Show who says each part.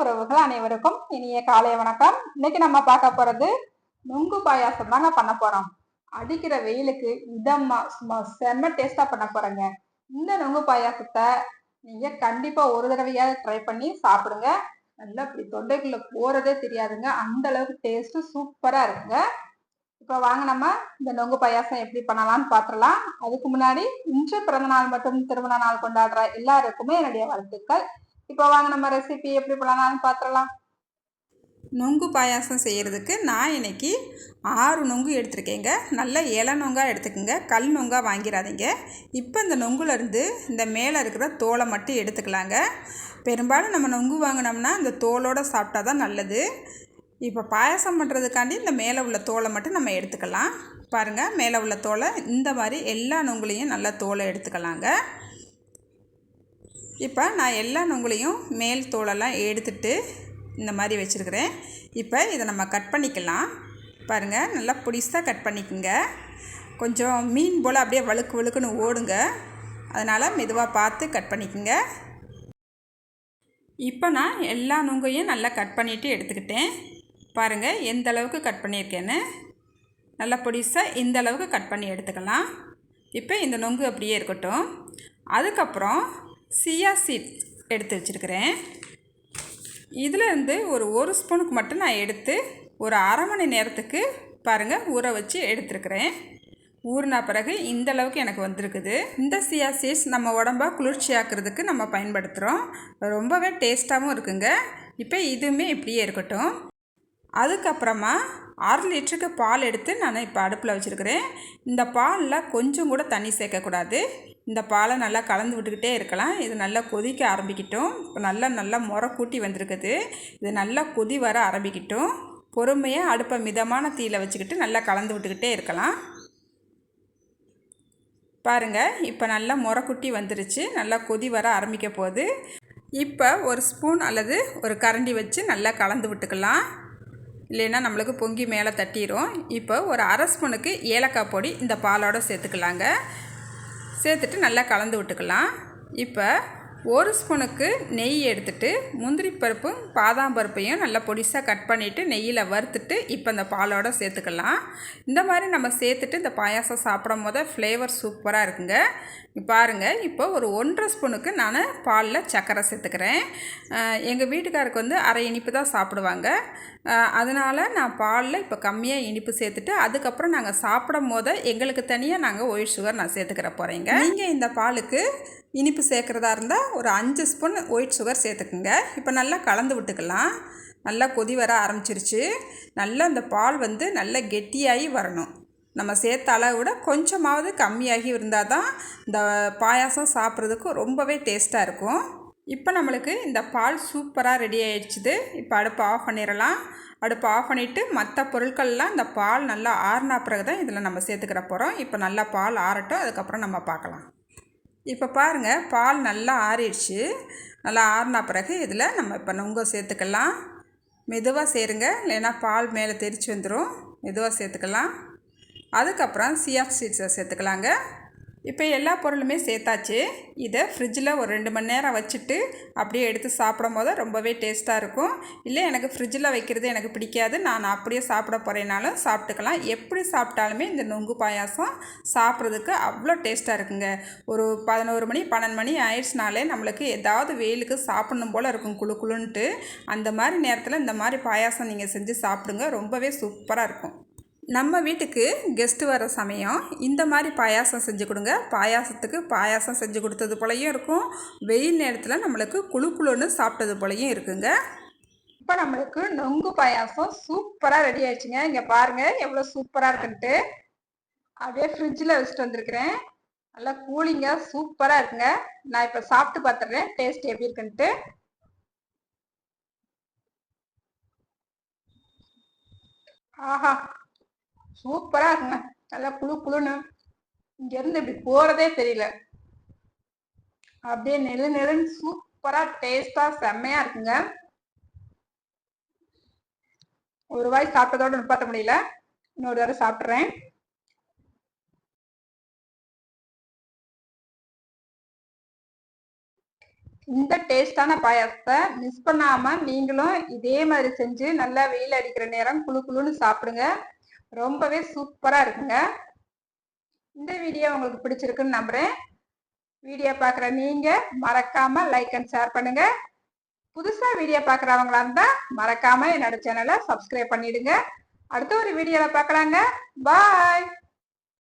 Speaker 1: உறவுகள் அனைவருக்கும் இனிய காலை வணக்கம். இன்னைக்கு நம்ம பார்க்க போறது நுங்கு பாயாசம் தாங்க பண்ண போறோம். அடிக்கிற வெயிலுக்கு இதமா சும்மா செம்ம டேஸ்டா பண்ண போறேங்க. இந்த நுங்கு பாயாசத்தை நீங்க கண்டிப்பா ஒரு தடவையாவது ட்ரை பண்ணி சாப்பிடுங்க. நல்லா இப்படி தொண்டைக்குள்ள போறதே தெரியாதுங்க. அந்த அளவுக்கு டேஸ்ட் சூப்பரா இருக்குங்க. இப்போ வாங்க நம்ம இந்த நொங்கு பாயாசம் எப்படி பண்ணலாம்னு பார்த்துடலாம் அதுக்கு முன்னாடி இன்று பிறந்த நாள் மற்றும் திருமண நாள் கொண்டாடுற எல்லாருக்குமே என்னுடைய வாழ்த்துக்கள். இப்போ வாங்க நம்ம ரெசிபி எப்படி பண்ணலாம்னு பார்த்துடலாம் நொங்கு பாயாசம் செய்கிறதுக்கு நான் இன்னைக்கு ஆறு நொங்கு எடுத்திருக்கேங்க. நல்ல இலை நொங்காக எடுத்துக்கோங்க. கல் நொங்காக வாங்கிடாதீங்க இப்போ இந்த நொங்குலேருந்து இந்த மேலே இருக்கிற தோலை மட்டும் எடுத்துக்கலாங்க. பெரும்பாலும் நம்ம நொங்கு வாங்கினோம்னா இந்த தோலோடு சாப்பிட்டா தான் நல்லது. இப்போ பாயசம் பண்ணுறதுக்காண்டி இந்த மேலே உள்ள தோலை மட்டும் நம்ம எடுத்துக்கலாம். பாருங்கள் மேலே உள்ள தோலை இந்த மாதிரி எல்லா நொங்குலையும் நல்லா தோலை எடுத்துக்கலாங்க. இப்போ நான் எல்லா நுங்களையும் மேல் தோலெல்லாம் எடுத்துட்டு இந்த மாதிரி வச்சுருக்கிறேன். இப்போ இதை நம்ம கட் பண்ணிக்கலாம். பாருங்கள் நல்லா புடிசாக கட் பண்ணிக்கோங்க. கொஞ்சம் மீன் போல் அப்படியே வழுக்கு வழுக்குன்னு ஓடுங்க. அதனால் மெதுவாக பார்த்து கட் பண்ணிக்கோங்க. இப்போ நான் எல்லா நுங்கையும் நல்லா கட் பண்ணிவிட்டு எடுத்துக்கிட்டேன். பாருங்கள் எந்த அளவுக்கு கட் பண்ணியிருக்கேன்னு. நல்லா பொடிசாக இந்த அளவுக்கு கட் பண்ணி எடுத்துக்கலாம். இப்போ இந்த நொங்கு அப்படியே இருக்கட்டும். அதுக்கப்புறம் சியா சீட் எடுத்து வச்சுருக்கிறேன். இதிலேருந்து ஒரு ஒரு ஸ்பூனுக்கு மட்டும் நான் எடுத்து ஒரு அரை மணி நேரத்துக்கு பாருங்கள் ஊற வச்சு எடுத்துருக்கிறேன். ஊறினா பிறகு இந்த அளவுக்கு எனக்கு வந்திருக்குது. இந்த சியா சீட்ஸ் நம்ம உடம்பை குளிர்ச்சியாக்குறதுக்கு நம்ம பயன்படுத்துகிறோம் ரொம்பவே டேஸ்ட்டாகவும் இருக்குங்க. இப்போ இதுவுமே இப்படியே இருக்கட்டும். அதுக்கப்புறமா அரை லிட்டருக்கு பால் எடுத்து நான் இப்போ அடுப்பில் வச்சுருக்கிறேன். இந்த பாலில் கொஞ்சம் கூட தண்ணி சேர்க்கக்கூடாது. இந்த பாலை நல்லா கலந்து விட்டுக்கிட்டே இருக்கலாம். இது நல்லா கொதிக்க ஆரம்பிக்கட்டும். இப்போ நல்லா நல்லா முறை கூட்டி வந்திருக்குது. இது நல்லா கொதி வர ஆரம்பிக்கட்டும். பொறுமையாக அடுப்பை மிதமான தீயில் வச்சுக்கிட்டு நல்லா கலந்து விட்டுக்கிட்டே இருக்கலாம். பாருங்கள் இப்போ நல்லா முறை குட்டி வந்துருச்சு. நல்லா கொதி வர ஆரம்பிக்க போகுது. இப்போ ஒரு ஸ்பூன் அல்லது ஒரு கரண்டி வச்சு நல்லா கலந்து விட்டுக்கலாம். இல்லைன்னா நம்மளுக்கு பொங்கி மேலே தட்டிடும் இப்போ ஒரு அரை ஸ்பூனுக்கு ஏலக்காய் பொடி இந்த பாலோடு சேர்த்துக்கலாங்க. சேர்த்துட்டு நல்லா கலந்து விட்டுக்கலாம். இப்போ ஒரு ஸ்பூனுக்கு நெய் எடுத்துட்டு முந்திரி பருப்பும் பாதாம் பருப்பையும் நல்லா பொடிசாக கட் பண்ணிவிட்டு நெய்யில் வறுத்துட்டு இப்போ இந்த பாலோட சேர்த்துக்கலாம். இந்த மாதிரி நம்ம சேர்த்துட்டு இந்த பாயாசம் சாப்பிடும் போது ஃப்ளேவர் சூப்பராக இருக்குங்க. பாருங்கள் இப்போ ஒரு ஒன்றரை ஸ்பூனுக்கு நான் பாலில் சர்க்கரை சேர்த்துக்கிறேன். எங்கள் வீட்டுக்காருக்கு வந்து அரை இனிப்பு தான் சாப்பிடுவாங்க. அதனால் நான் பாலில் இப்போ கம்மியாக இனிப்பு சேர்த்துட்டு அதுக்கப்புறம் நாங்கள் சாப்பிடும் போது எங்களுக்கு தனியாக நாங்கள் ஒயிட் சுகர் நான் சேர்த்துக்கிற போகிறேங்க நீங்கள் இந்த பாலுக்கு இனிப்பு சேர்க்குறதா இருந்தால் ஒரு அஞ்சு ஸ்பூன் ஒயிட் சுகர் சேர்த்துக்குங்க. இப்போ நல்லா கலந்து விட்டுக்கலாம். நல்லா கொதி வர ஆரம்பிச்சிருச்சு. நல்லா அந்த பால் வந்து நல்லா கெட்டியாகி வரணும். நம்ம சேர்த்த அளவை விட கொஞ்சமாவது கம்மியாகி இருந்தால் தான் இந்த பாயாசம் சாப்பிட்றதுக்கு ரொம்பவே டேஸ்ட்டாக இருக்கும். இப்போ நம்மளுக்கு இந்த பால் சூப்பராக ரெடி ஆகிடுச்சிது இப்போ அடுப்பு ஆஃப் பண்ணிடலாம். அடுப்பு ஆஃப் பண்ணிவிட்டு மற்ற பொருட்கள்லாம் இந்த பால் நல்லா ஆறினா பிறகு தான் இதில் நம்ம சேர்த்துக்கிற போகிறோம். இப்போ நல்லா பால் ஆறட்டும். அதுக்கப்புறம் நம்ம பார்க்கலாம். இப்போ பாருங்கள் பால் நல்லா ஆறிடுச்சு. நல்லா ஆறின பிறகு இதில் நம்ம இப்போ நுங்க சேர்த்துக்கலாம். மெதுவாக சேருங்க இல்லைன்னா பால் மேலே தெரிச்சு வந்துடும் மெதுவாக சேர்த்துக்கலாம். அதுக்கப்புறம் சியாஃப் சீட்ஸை சேர்த்துக்கலாங்க. இப்போ எல்லா பொருளுமே சேர்த்தாச்சு. இதை ஃப்ரிட்ஜில் ஒரு ரெண்டு மணி நேரம் வச்சுட்டு அப்படியே எடுத்து சாப்பிடும் போது ரொம்பவே டேஸ்ட்டாக இருக்கும். இல்லை எனக்கு ஃப்ரிட்ஜில் வைக்கிறது எனக்கு பிடிக்காது. நான் அப்படியே சாப்பிட போகிறேனாலும் சாப்பிட்டுக்கலாம். எப்படி சாப்பிட்டாலுமே இந்த நொங்கு பாயாசம் சாப்பிட்றதுக்கு அவ்வளோ டேஸ்ட்டாக இருக்குங்க. ஒரு பதினோரு மணி பன்னெண்டு மணி ஆயிடுச்சுனாலே நம்மளுக்கு ஏதாவது வெயிலுக்கு சாப்பிடணும் போல் இருக்கும் குழு குழுன்ட்டு அந்த மாதிரி நேரத்தில் இந்த மாதிரி பாயாசம் நீங்கள் செஞ்சு சாப்பிடுங்க. ரொம்பவே சூப்பராக இருக்கும். நம்ம வீட்டுக்கு கெஸ்ட்டு வர சமயம் இந்த மாதிரி பாயாசம் செஞ்சு கொடுங்க. பாயாசத்துக்கு பாயாசம் செஞ்சு கொடுத்தது போலையும் இருக்கும். வெயில் நேரத்தில் நம்மளுக்கு குழு குழுன்னு சாப்பிட்டது போலையும் இருக்குங்க. இப்போ நம்மளுக்கு நொங்கு பாயாசம் சூப்பராக ரெடி ஆயிடுச்சுங்க. இங்கே பாருங்கள் எவ்வளோ சூப்பராக இருக்குன்ட்டு. அப்படியே ஃப்ரிட்ஜில் வச்சுட்டு வந்திருக்கிறேன். நல்லா கூலிங்காக சூப்பராக இருக்குங்க. நான் இப்போ சாப்பிட்டு பார்த்துறேன் டேஸ்ட் எப்படி இருக்குன்ட்டு. ஆஹா சூப்பரா இருக்குங்க. நல்லா குழு குழுன்னு இங்க இருந்து இப்படி போறதே தெரியல. அப்படியே நெழு நெழுன்னு சூப்பரா டேஸ்டா செம்மையா இருக்குங்க. ஒரு வாய் சாப்பிட்டதோட நிப்பாட்ட முடியல. இன்னொரு தடவை சாப்பிட்றேன்.
Speaker 2: இந்த டேஸ்டான பாயாசத்தை மிஸ் பண்ணாமல் நீங்களும் இதே மாதிரி செஞ்சு நல்லா வெயில் அடிக்கிற நேரம் குழு குழுன்னு சாப்பிடுங்க. ரொம்பவே சூப்பராக இருக்குங்க. இந்த வீடியோ உங்களுக்கு பிடிச்சிருக்குன்னு நம்புகிறேன் வீடியோ பார்க்குற நீங்கள் மறக்காமல் லைக் அண்ட் ஷேர் பண்ணுங்கள் புதுசாக வீடியோ பார்க்குறவங்களா இருந்தால் மறக்காமல் என்னோட சேனலை சப்ஸ்கிரைப் பண்ணிவிடுங்க அடுத்த ஒரு வீடியோவில் பார்க்கலாங்க. பாய்